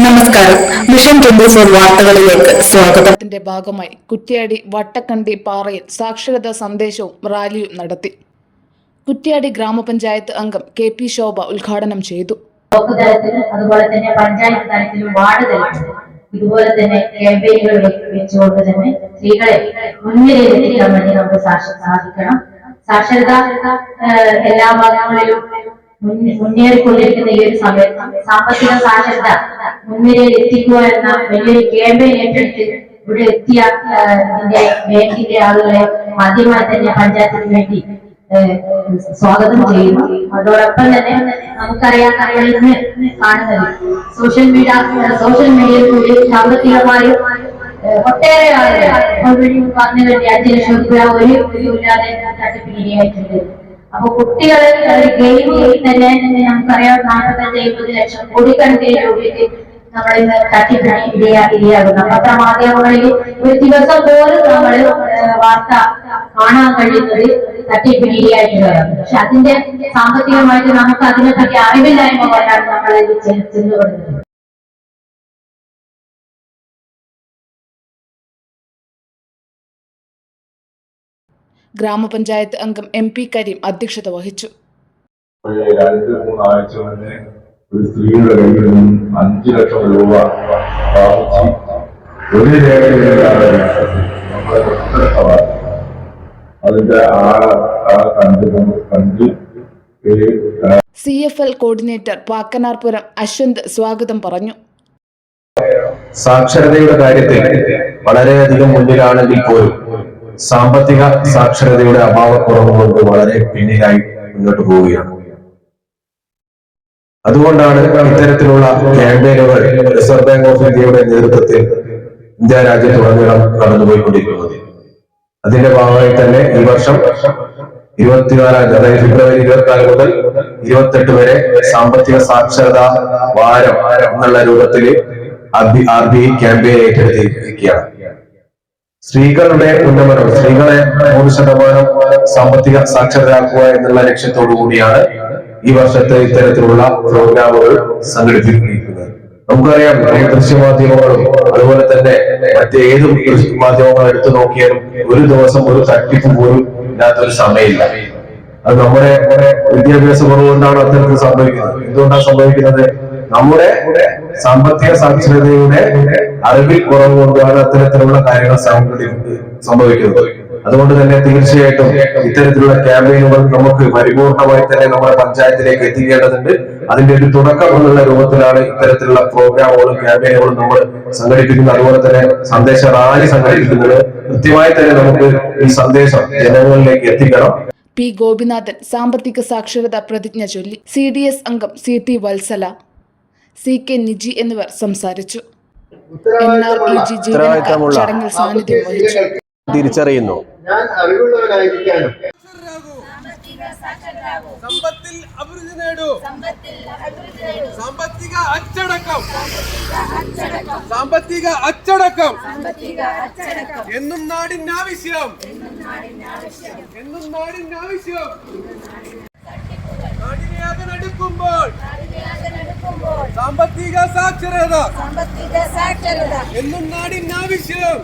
നമസ്കാരം. Mission twenty four വാർത്തകളിലേക്ക് സ്വാഗതത്തിന്റെ ഭാഗമായി കുറ്റ്യാടി വട്ടക്കണ്ടി പാറയിൽ സാക്ഷരതാ സന്ദേശവും റാലിയും നടത്തി. കുറ്റ്യാടി ഗ്രാമപഞ്ചായത്ത് അംഗം കെ പി ശോഭ ഉദ്ഘാടനം ചെയ്തു. അതുപോലെ തന്നെ പഞ്ചായത്ത് തലത്തിലും വാർഡ് തലത്തിലും ഇതുപോലെ തന്നെ ക്യാമ്പയിനുകൾ വെച്ചുകൊണ്ട് തന്നെ സ്ത്രീകളെ മുൻനിരയിൽ എത്തിക്കാൻ വേണ്ടി നമുക്ക് സാധിക്കണം. സാക്ഷരത എല്ലാ ഭാഗങ്ങളിലും മുന്നേറിക്കൊണ്ടിരിക്കുന്ന ഈ ഒരു സമയത്ത് സാമ്പത്തിക സാക്ഷരത മുൻനിരയിൽ എത്തിക്കുക എന്ന വലിയൊരു ക്യാമ്പയിൻ ഏറ്റെടുത്ത് ഇവിടെ എത്തിയ ഇതിന്റെ ബാങ്കിന്റെ ആളുകളെ ആദ്യമായി തന്നെ പഞ്ചായത്തിന് വേണ്ടി സ്വാഗതം ചെയ്യുന്നു. അതോടൊപ്പം തന്നെ നമുക്കറിയാം ഇന്ന് കാണുന്നത് സോഷ്യൽ മീഡിയ സോഷ്യൽ മീഡിയയിൽ കൂടി സാമ്പത്തികമായും ഒട്ടേറെ ആളുകൾ ഓൾറെഡി പറഞ്ഞു അഞ്ച് ലക്ഷം രൂപ ഒരു ഇല്ലാതെ തട്ടിപ്പിന് ഇരയായിട്ടുണ്ട് അപ്പൊ കുട്ടികളെ ഗെയിം തന്നെ നമുക്കറിയാം നാൽപ്പത്തഞ്ച് അമ്പത് ലക്ഷം കോടിക്കണക്കിന് രൂപയ്ക്ക് നമ്മൾ ഇന്ന് തട്ടിപ്പിന് പത്രമാധ്യമങ്ങളിൽ ഒരു ദിവസം പോലും നമ്മൾ വാർത്ത കാണാൻ കഴിയുന്നത് തട്ടിപ്പിന് പക്ഷെ അതിന്റെ സാമ്പത്തികമായിട്ട് നമുക്ക് അതിനെപ്പറ്റി അറിവില്ലായ്മ കൊണ്ടാണ് നമ്മൾ ഇത് കൊടുക്കുന്നത് ഗ്രാമപഞ്ചായത്ത് അംഗം എം പി കരീം അധ്യക്ഷത വഹിച്ചു. ഒരു സ്ത്രീയുടെ കയ്യിൽ നിന്നും അഞ്ചു ലക്ഷം രൂപ ഒരു അതിന്റെ ആ കണ്ട് കണ്ട്. C F L coordinator Pakkanarpuram Ashwanth സ്വാഗതം പറഞ്ഞു. സാക്ഷരതയുടെ കാര്യത്തിൽ വളരെയധികം മുന്നിലാണെങ്കിൽ പോലും സാമ്പത്തിക സാക്ഷരതയുടെ അഭാവക്കുറവ് കൊണ്ട് വളരെ പിന്നിലായി മുന്നോട്ട് പോവുകയാണ്. അതുകൊണ്ടാണ് ഇത്തരത്തിലുള്ള ക്യാമ്പയിനുകൾ റിസർവ് ബാങ്ക് ഓഫ് ഇന്ത്യയുടെ നേതൃത്വത്തിൽ ഇന്ത്യ രാജ്യത്തുടനീളം കടന്നുപോയിക്കൊണ്ടിരിക്കുന്നത് അതിന്റെ ഭാഗമായി തന്നെ ഈ വർഷം ഇരുപത്തിനാലാം തീയതി അതായത് ഫെബ്രുവരി ഇരുപത്തിനാല് മുതൽ ഇരുപത്തെട്ട് വരെ സാമ്പത്തിക സാക്ഷരതാ വാരം എന്നുള്ള രൂപത്തിൽ ആർ ബി ഐ ക്യാമ്പയിൻ ഏറ്റെടുത്തിരിക്കുകയാണ്. സ്ത്രീകളുടെ ഉന്നമനം സ്ത്രീകളെ നൂറ് ശതമാനം സാമ്പത്തിക സാക്ഷരരാക്കുക എന്നുള്ള ലക്ഷ്യത്തോടു കൂടിയാണ് ഈ വർഷത്തെ ഇത്തരത്തിലുള്ള പ്രോഗ്രാമുകൾ സംഘടിപ്പിക്കുന്നത് നമുക്കറിയാം ഈ ദൃശ്യമാധ്യമങ്ങളും അതുപോലെ തന്നെ മറ്റേത് മാധ്യമങ്ങൾ എടുത്തു നോക്കിയാലും ഒരു ദിവസം ഒരു തട്ടിപ്പ് പോലും ഇല്ലാത്തൊരു സമയമില്ല. അത് നമ്മുടെ വിദ്യാഭ്യാസ കുറവ് കൊണ്ടാണ് അത്തരത്തിൽ സംഭവിക്കുന്നത്. എന്തുകൊണ്ടാണ് സംഭവിക്കുന്നത്? നമ്മുടെ സാമ്പത്തിക സാക്ഷരതയുടെ അറിവിൽ കുറവ് കൊണ്ടാണ് അത്തരത്തിലുള്ള കാര്യങ്ങൾ സംഭവിക്കുന്നത് അതുകൊണ്ട് തന്നെ തീർച്ചയായിട്ടും ഇത്തരത്തിലുള്ള ക്യാമ്പയിനുകൾ നമുക്ക് പരിപൂർണമായി തന്നെ നമ്മുടെ പഞ്ചായത്തിലേക്ക് എത്തിക്കേണ്ടതുണ്ട്. അതിന്റെ ഒരു തുടക്കം എന്നുള്ള രൂപത്തിലാണ് ഇത്തരത്തിലുള്ള പ്രോഗ്രാമുകളും ക്യാമ്പയിനുകളും നമ്മൾ സംഘടിപ്പിക്കുന്നത്. അതുപോലെ തന്നെ സന്ദേശ റാലി സംഘടിപ്പിക്കുന്നത്? കൃത്യമായി തന്നെ നമുക്ക് ഈ സന്ദേശം ജനങ്ങളിലേക്ക് എത്തിക്കണം. പി ഗോപിനാഥൻ സാമ്പത്തിക സാക്ഷരത പ്രതിജ്ഞ ചൊല്ലി. സി ഡി എസ് അംഗം C T Vatsala. C K Niji എന്നിവർ സംസാരിച്ചു. ചടങ്ങിൽ സാന്നിധ്യം വഹിച്ചു. തിരിച്ചറിയുന്നു. ഞാൻ അറിവുള്ളവനായിരിക്കാനും. സമ്പത്തിൽ അഭിവൃദ്ധി നേടൂ. സാമ്പത്തിക അച്ചടക്കം. സാമ്പത്തിക അച്ചടക്കം. എന്നും നാടിന് ആവശ്യം. എന്നും നാടിന് ആവശ്യം. നാടിനെ അടുക്കുമ്പോൾ സാമ്പത്തിക സാക്ഷരത. സാമ്പത്തിക സാക്ഷരത. എന്നും നാടിന് ആവശ്യം.